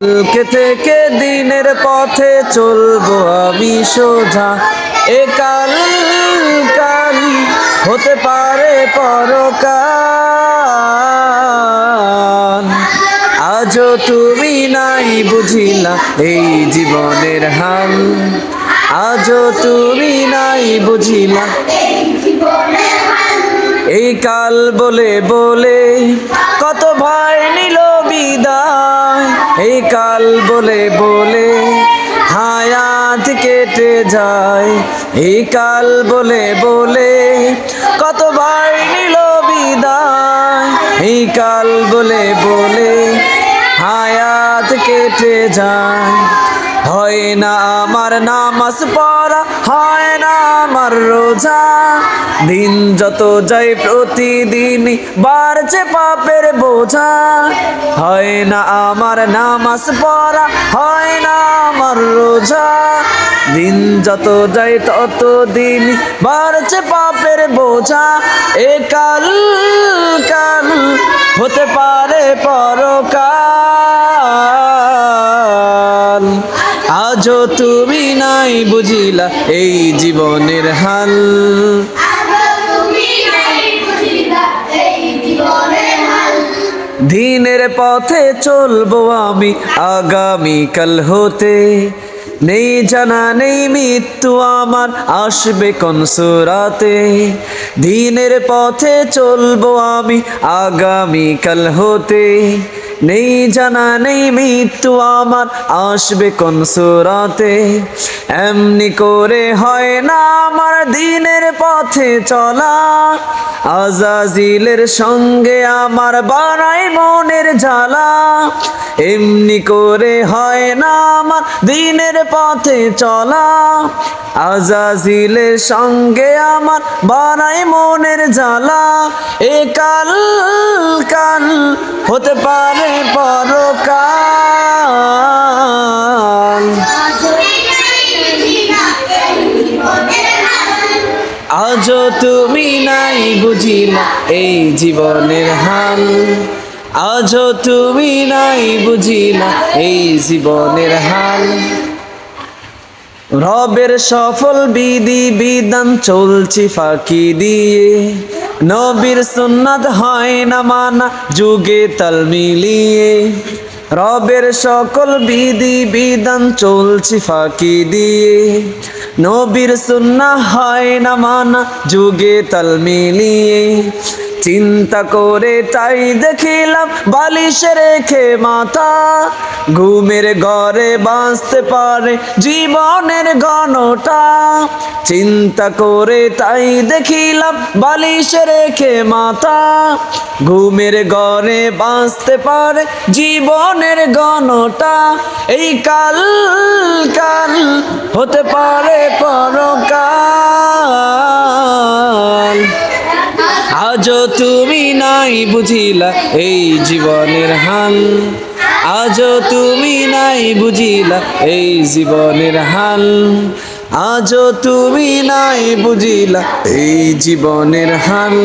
কালকে থেকে দিনের পথে চলবো আমি সোজা? এ কাল কাল হতে পারে পরকাল। আজও তুমি নাই বুঝিলা এই জীবনের হাল। আজও তুমি নাই বুঝিলা এই কাল বলে বলে কত ভাই কাল বলে বলে, হায়াত কেটে যায়। এই কাল বলে বলে, কতবার নিল বিদায়। এই কাল বলে বলে, হায়াত কেটে যায়। হয় না আমার নামাজ পড়া হয় না আমার রোজা। দিন যত যায় প্রতিদিন বাড়ছে পাপের বোঝা। হয় না আমার নামাজ পড়া, হয় না আমার রোজা। দিন যত যায় তত দিন বাড়ছে পাপের বোঝা। এ কাল কাল হতে পারে পরকাল। আজও তুমি নাই বুঝিলা, এই জীবনের হাল। দিনের পথে চলবো আমি, আগামীকাল হতে। নেই জানা, নেই মৃত্যু আমার, আসবে কোন সুরাতে। দিনের পথে চলবো আমি, আগামীকাল হতে। নেই জানা, নেই মৃত্যু আমার। আসবে কোন সুরাতে? এমনি করে হয় না আমার দিনের পথে চলা। আজাজিলের সঙ্গে আমার বাড়াই মনের জ্বালা। এমনি করে হয় না আমার দিনের পথে চলা। আজাজিলের সঙ্গে আমার বাড়াই মনের জ্বালা। এ কাল কাল হতে পারে পরকাল। আজও তুমি নাই বুঝিলা এই জীবনের হাল। আজও তুমি নাই বুঝিলা এই জীবনের হাল। রবের সফল বিধি বিধান চলছি ফাঁকি দিয়ে। নবীর সুন্নাত হয় না মানা, যুগে তাল মিলিয়ে। রবের সকল বিধি, বিধান চলছি ফাঁকি দিয়ে। নবীর সুন্না হয় না মানা, যুগে তাল মিলিয়ে। চিন্তা করে তাই দেখিলাম বালিশে রেখে মাথা। ঘুমের ঘরে বাঁচতে পারে জীবনের গণটা চিন্তা করে তাই দেখিলাম বালিশে রেখে মাথা। ঘুমের ঘরে বাঁচতে পারে জীবনের গণটা এই কাল কাল হতে পারে আজও তুমি নাই বুঝিলা এই জীবনের হাল। আজও তুমি নাই বুঝিলা এই জীবনের হাল। আজও তুমি নাই বুঝিলা এই জীবনের হাল।